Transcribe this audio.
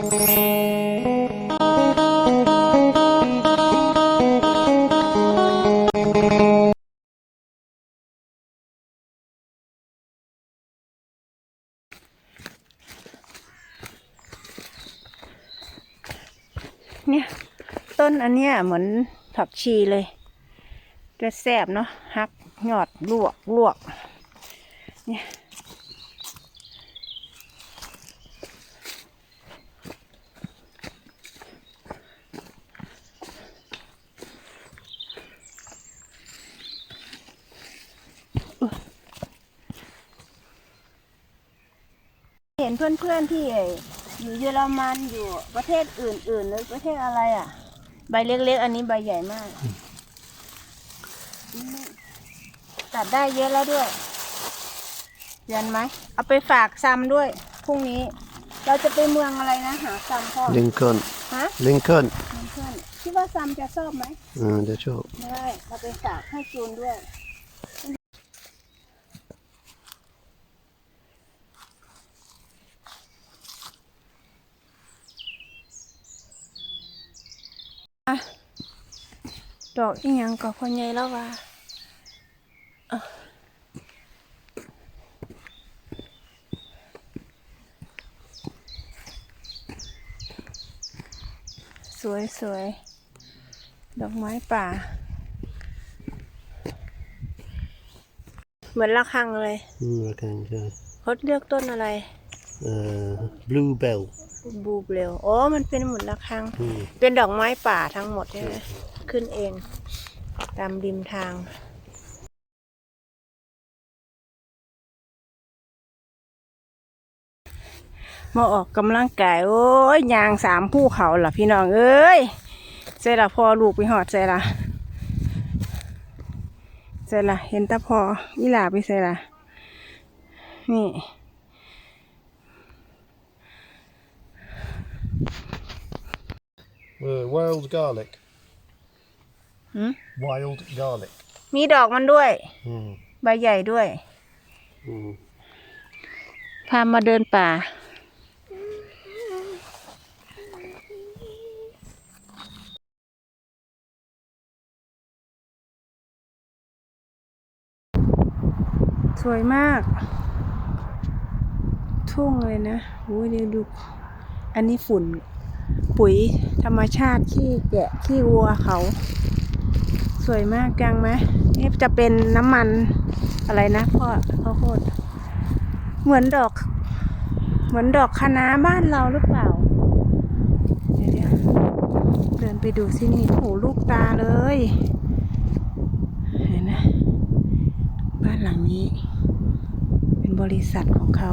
เนี่ย ต้นอันเนี้ยเหมือนผักชีเลยจะแซบเนาะฮักยอดลวกลวกเนี่ย นเพื่อนๆที่อยู่เยอรมันอยู่ประเทศอื่นๆหรือประเทศอะไรอะ ใบเล็กๆ อันนี้ใบใหญ่มากอืมตัดได้เยอะแล้วด้วยเยันไหมเอาไปฝากซัมด้วยพรุ่งนี้ เราจะไปเมืองอะไรนะหาซัมพ่อลิงคอล์นฮะลิงคอล์นเพื่อนคิดว่าซัมจะชอบไหมอืมเดี๋ยวชอบได้เราไปฝากให้จูนด้วย ดอกอีหยังก็พ่อใหญ่แล้วว่าอะสวยสวยดอกไม้ป่า เหมือนระฆังเลย อืมระคังใช่เขาเลือกต้นอะไร เอ่อบลูเบล บูเบลโอ้มันเป็นเหมือนระฆังอืมเป็นดอกไม้ป่าทั้งหมดใช่ไหมขึ้นเอง ตามริมทาง มาออกกำลังกาย โอ้ยยางสามภูเขาล่ะพี่น้อง เอ้ยเจละพอลูกไปหอดเจละเจละเห็นแตาพออีหลาไปเจละนี่ ออ wild garlic หืม wild garlic มีดอกมันด้วย อืมใบใหญ่ด้วย อืมพามาเดินป่า สวยมาก ทุ่งเลยนะโอ้ยเดี๋ยวดู อันนี้ฝุ่น ปุ๋ยธรรมชาติขี้แกะขี้วัวเขา สวยมากจังไหมนี่จะเป็นน้ำมันอะไรนะพ่อข้าวโพดเหมือนดอก เหมือนดอกคะน้าบ้านเราหรือเปล่าเดี๋ยวเดินไปดูสินี่โอ้โหลูกตาเลยเห็นไหมบ้านหลังนี้ เป็นบริษัทของเขา